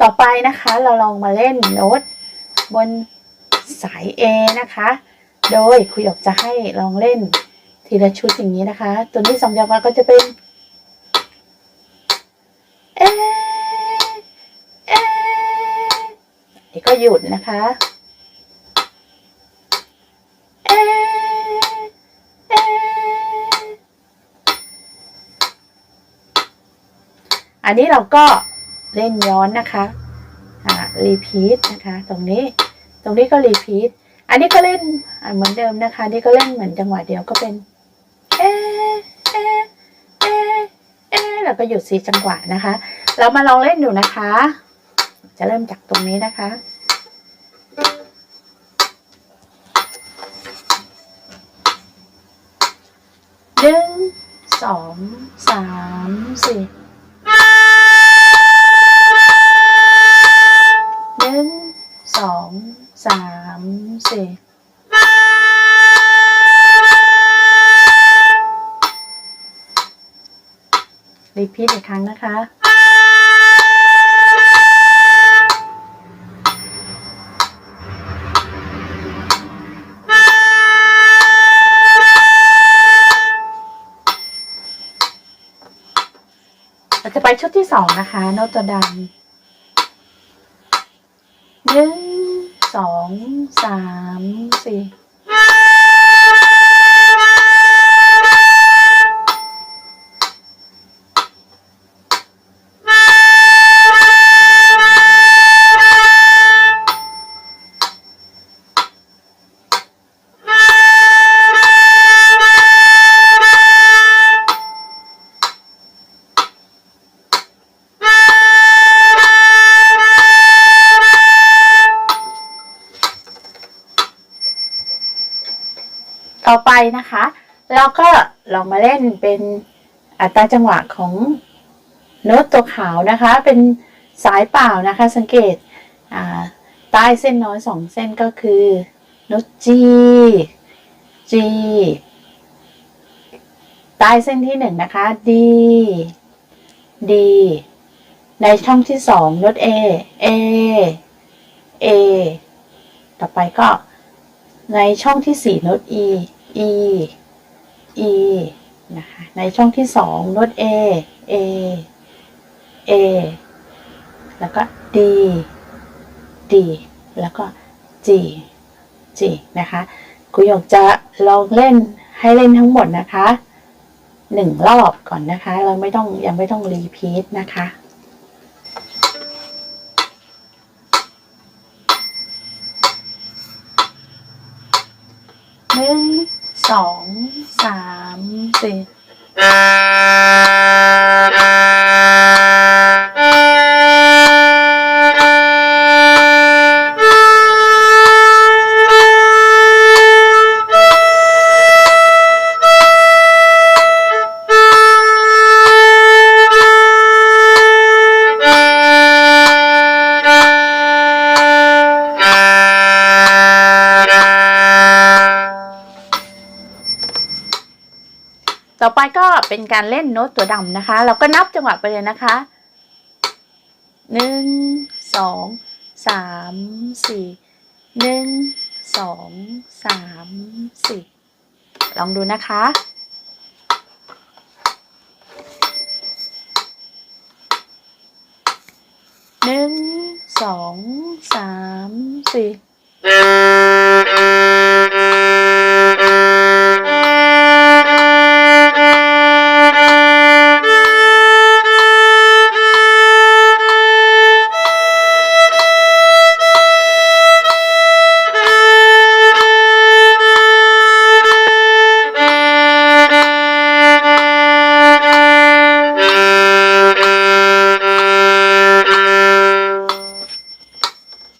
ต่อไปนะคะเราลองมาเล่นโน้ตบนสาย A นะคะ โดยครูหยกจะให้ลองเล่นทีละชุดอย่างนี้นะคะ ตัวนี้สองจังหวะก็จะเป็นเอเอนี่ก็หยุดนะคะเอเออันนี้เราก็ เล่นย้อนนะคะอ่ารีพีทนะคะ ตรงนี้ ตรงนี้ก็รีพีทอันนี้ก็เล่นอ่าเหมือนเดิมนะคะ นี่ก็เล่นเหมือนจังหวะเดียวก็เป็น เอเอเอเอแล้วก็หยุดสีจังหวะนะคะ เรามาลองเล่นดูนะคะ จะเริ่มจากตรงนี้นะคะหนึ่งสองสามสี่ รีพีทอีกครั้งนะคะ เราจะไปชุดที่สองนะคะโน้ตตัวดำหนึ่งสองสามสี่ ต่อไปนะคะ เราก็ลองมาเล่นเป็นอัตราจังหวะของโน้ตตัวขาวนะคะ เป็นสายเปล่านะคะ สังเกตใต้เส้นน้อยสองเส้นก็คือโน้ต G G ใต้เส้นที่หนึ่งนะคะ D D ในช่องที่สองโน้ต A A A ต่อไปก็ในช่องที่สี่โน้ต E E E นะคะในช่องที่สองโน้ต A A A แล้วก็ D D แล้วก็ G G นะคะครูหยกจะลองเล่นให้เล่นทั้งหมดนะคะหนึ่งรอบก่อนนะคะ เราไม่ต้องยังไม่ต้องรีพีทนะคะหนึ่ง สองสามสี่ ต่อไปก็เป็นการเล่นโน้ตตัวดำนะคะ เราก็นับจังหวะไปเลยนะคะหนึ่งสองสามสี่หนึ่งสองสามสี่ลองดูนะคะหนึ่งสองสามสี่